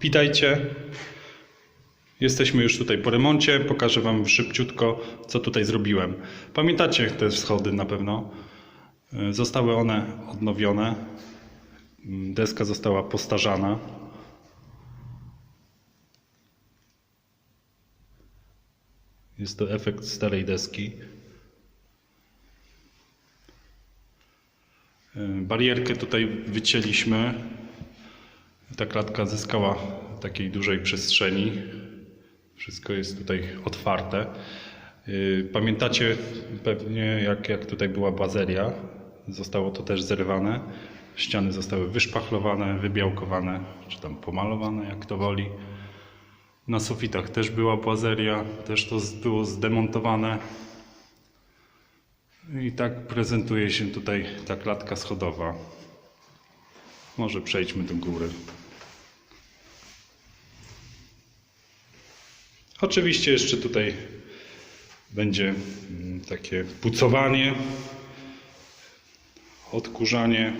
Witajcie. Jesteśmy już tutaj po remoncie. Pokażę Wam szybciutko, co tutaj zrobiłem. Pamiętacie te schody na pewno. Y, Zostały one odnowione. Mm, Deska została postarzana. Jest to efekt starej deski. Y, Barierkę tutaj wycięliśmy. Ta klatka zyskała takiej dużej przestrzeni. Wszystko jest tutaj otwarte. Yy, Pamiętacie pewnie, jak, jak tutaj była bazeria. Zostało to też zerwane. Ściany zostały wyszpachlowane, wybiałkowane, czy tam pomalowane, jak to woli. Na sufitach też była bazeria, też to było zdemontowane. I tak prezentuje się tutaj ta klatka schodowa. Może przejdźmy do góry. Oczywiście jeszcze tutaj będzie mm, takie pucowanie, odkurzanie.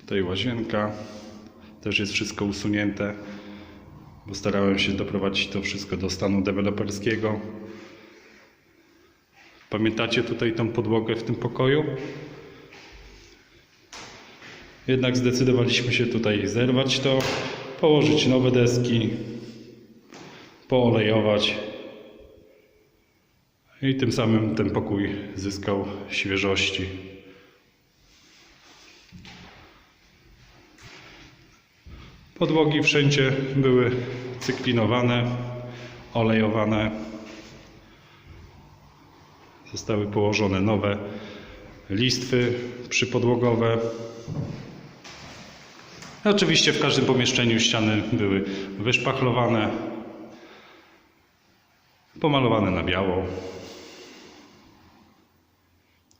Tutaj łazienka. Też jest wszystko usunięte, bo starałem się doprowadzić to wszystko do stanu deweloperskiego. Pamiętacie tutaj tą podłogę w tym pokoju? Jednak zdecydowaliśmy się tutaj zerwać to, położyć nowe deski, poolejować i tym samym ten pokój zyskał świeżości. Podłogi wszędzie były cyklinowane, olejowane. Zostały położone nowe listwy przypodłogowe. Oczywiście w każdym pomieszczeniu ściany były wyszpachlowane, pomalowane na biało.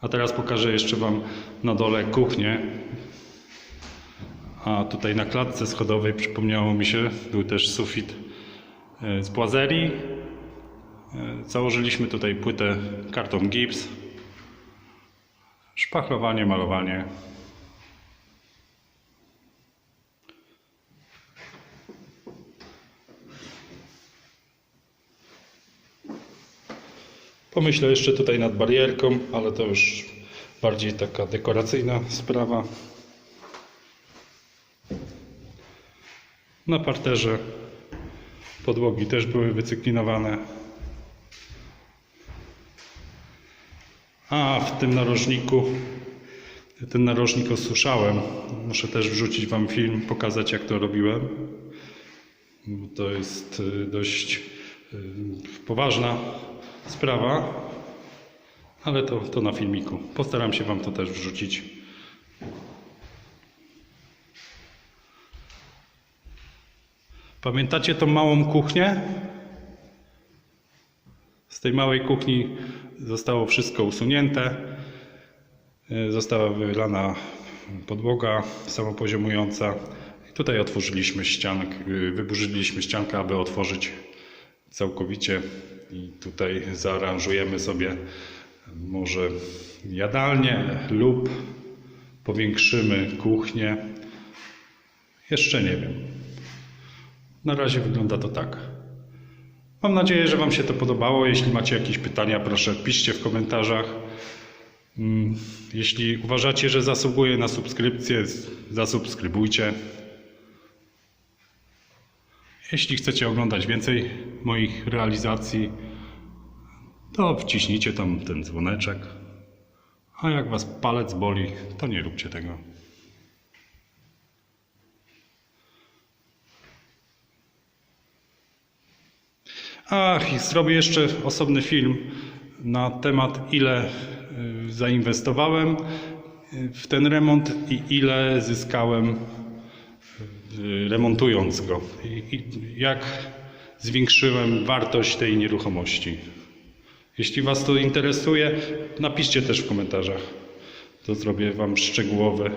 A teraz pokażę jeszcze Wam na dole kuchnię. A tutaj na klatce schodowej przypomniało mi się, był też sufit e, z błazerii. E, Założyliśmy tutaj płytę karton gips. Szpachlowanie, malowanie. Pomyślę jeszcze tutaj nad barierką, ale to już bardziej taka dekoracyjna sprawa. Na parterze podłogi też były wycyklinowane. A w tym narożniku, ten narożnik osuszałem. Muszę też wrzucić Wam film, pokazać jak to robiłem. To jest y, dość y, poważna sprawa, ale to, to na filmiku. Postaram się Wam to też wrzucić. Pamiętacie tą małą kuchnię? Z tej małej kuchni zostało wszystko usunięte. Y, Została wylana podłoga samopoziomująca. I tutaj otworzyliśmy ściankę, y, wyburzyliśmy ściankę, aby otworzyć całkowicie. I tutaj zaaranżujemy sobie może jadalnię lub powiększymy kuchnię. Jeszcze nie wiem. Na razie wygląda to tak. Mam nadzieję, że Wam się to podobało. Jeśli macie jakieś pytania, proszę piszcie w komentarzach. Mm, Jeśli uważacie, że zasługuje na subskrypcję, zasubskrybujcie. Jeśli chcecie oglądać więcej moich realizacji, to wciśnijcie tam ten dzwoneczek. A jak Was palec boli, to nie róbcie tego. Ach, i zrobię jeszcze osobny film na temat, ile y, zainwestowałem y, w ten remont i ile zyskałem y, remontując go. I, jak zwiększyłem wartość tej nieruchomości. Jeśli Was to interesuje, napiszcie też w komentarzach. To zrobię Wam szczegółowe,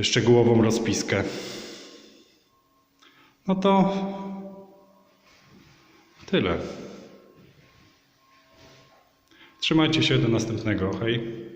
szczegółową rozpiskę. No to tyle. Trzymajcie się do następnego, hej.